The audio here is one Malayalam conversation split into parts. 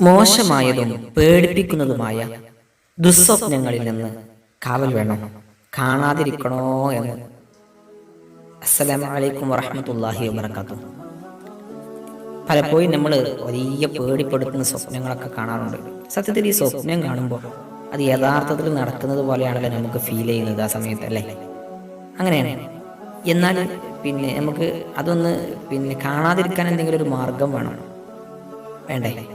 മോശമായതും പേടിപ്പിക്കുന്നതുമായ ദുസ്വപ്നങ്ങളിൽ നിന്ന് കാവൽ വേണം. കാണാതിരിക്കണോ എന്ന്. അസ്സലാമു വറഹമത്തല്ലാഹി വബറകാതുഹു. പലപ്പോഴും നമ്മൾ വലിയ പേടിപ്പെടുത്തുന്ന സ്വപ്നങ്ങളൊക്കെ കാണാറുണ്ട്. സത്യത്തിൽ ഈ സ്വപ്നം കാണുമ്പോൾ അത് യഥാർത്ഥത്തിൽ നടക്കുന്നത് പോലെയാണല്ലോ നമുക്ക് ഫീൽ ചെയ്യുന്നത് ആ സമയത്ത് അല്ലേ? അങ്ങനെയാണ്. എന്നാൽ പിന്നെ നമുക്ക് അതൊന്ന് പിന്നെ കാണാതിരിക്കാൻ എന്തെങ്കിലും ഒരു മാർഗം വേണം. വേണ്ടേ?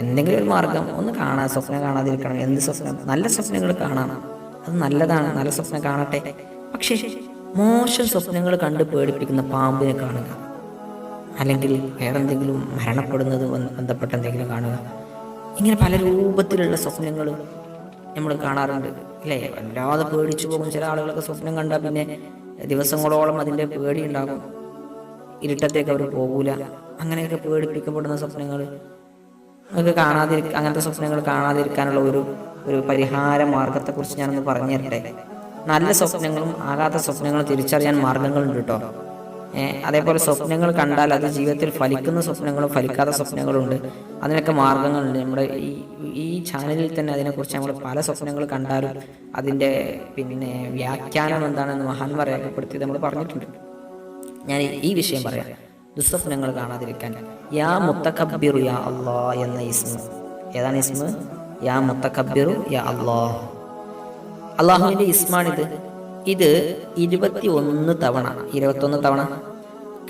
എന്തെങ്കിലും ഒരു മാർഗം ഒന്ന് കാണാൻ സ്വപ്നം കാണാതിരിക്കണം. എന്ത് സ്വപ്നം? നല്ല സ്വപ്നങ്ങൾ കാണണം അത് നല്ലതാണ്. നല്ല സ്വപ്നം കാണട്ടെ. പക്ഷേ മോശം സ്വപ്നങ്ങൾ കണ്ട് പേടിപ്പിക്കുന്ന പാമ്പിനെ കാണുക. അല്ലെങ്കിൽ വേറെന്തെങ്കിലും മരണപ്പെടുന്നത് ബന്ധ- ബന്ധപ്പെട്ട എന്തെങ്കിലും കാണുക. ഇങ്ങനെ പല രൂപത്തിലുള്ള സ്വപ്നങ്ങൾ നമ്മൾ കാണാറുണ്ട്. അല്ലേ വല്ലാതെ പേടിച്ചു പോകും ചില ആളുകളൊക്കെ സ്വപ്നം കണ്ടാൽ പിന്നെ ദിവസങ്ങളോളം അതിന്റെ പേടി ഉണ്ടാകും. ഇരുട്ടത്തേക്ക് അവർ പോകൂല. അങ്ങനെയൊക്കെ പേടിപ്പിക്കപ്പെടുന്ന സ്വപ്നങ്ങൾ നമുക്ക് കാണാതിരി അങ്ങനത്തെ സ്വപ്നങ്ങൾ കാണാതിരിക്കാനുള്ള ഒരു ഒരു പരിഹാര മാർഗത്തെക്കുറിച്ച് ഞാനൊന്ന് പറഞ്ഞു തരട്ടെ? നല്ല സ്വപ്നങ്ങളും ആകാത്ത സ്വപ്നങ്ങളും തിരിച്ചറിയാൻ മാർഗങ്ങളുണ്ട് കേട്ടോ. അതേപോലെ സ്വപ്നങ്ങൾ കണ്ടാൽ അത് ജീവിതത്തിൽ ഫലിക്കുന്ന സ്വപ്നങ്ങളും ഫലിക്കാത്ത സ്വപ്നങ്ങളും ഉണ്ട്. അതിനൊക്കെ മാർഗങ്ങളുണ്ട്. നമ്മുടെ ഈ ഈ ചാനലിൽ തന്നെ അതിനെക്കുറിച്ച് നമ്മൾ പല സ്വപ്നങ്ങൾ കണ്ടാലും അതിന്റെ പിന്നെ വ്യാഖ്യാനം എന്താണെന്ന് മഹാന്മാർ രേഖപ്പെടുത്തി നമ്മൾ പറഞ്ഞിട്ടുണ്ട്. ഞാൻ ഈ വിഷയം പറയാം. ദുസ്വപ്നങ്ങൾ കാണാതിരിക്കാൻ. യാ മുത്തഖബിറു യാ അള്ളാ എന്ന ഇസ്മ. ഏതാണ് ഇസ്മ? യാ മുത്തഖബിറു യാ അള്ളാ. അള്ളാഹുവിന്റെ ഇസ്മാണിത് ഇത് ഇരുപത്തി ഒന്ന് തവണ ഇരുപത്തൊന്ന് തവണ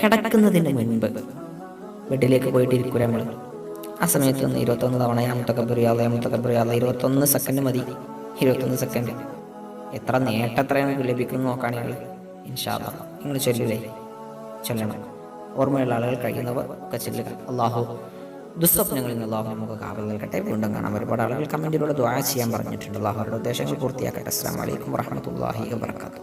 കിടക്കുന്നതിന് മുൻപ് ബെഡിലേക്ക് പോയിട്ട് ഇരിക്കൂല നമ്മൾ ആ സമയത്ത് ഒന്ന് ഇരുപത്തൊന്ന് തവണ യാ മുത്തക്കബിറു യാ അള്ളാ, യാ മുത്തക്കബിറു യാ അള്ളാ. ഇരുപത്തൊന്ന് സെക്കൻഡ് മതി ഇരുപത്തൊന്ന് സെക്കൻഡ്. എത്ര നേട്ടത്രയാണ് ലഭിക്കുന്നു നോക്കുകയാണെങ്കിൽ ഇൻഷാല്ല നിങ്ങൾ ചൊല്ലില്ലേ? ചൊല്ലണം. ഓർമ്മയുള്ള ആളുകൾ കഴിയുന്നവർ ഒക്കെ ചെല്ലുക. അള്ളാഹു ദുസ്വപ്നങ്ങളിൽ നിന്ന് അള്ളാഹു നമുക്ക് കാവൽ നൽകട്ടെ. വീണ്ടും കാണാം. ഒരുപാട് ആളുകൾ കമന്റിലൂടെ ദ്വാര ചെയ്യാൻ പറഞ്ഞിട്ടുണ്ട്. അള്ളാഹുരുടെ ഉദ്ദേശങ്ങൾ പൂർത്തിയാക്കട്ടെ. അസ്സാം വലൈക്കും വറഹമത്തല്ലാഹി വാബർക്കാത്തു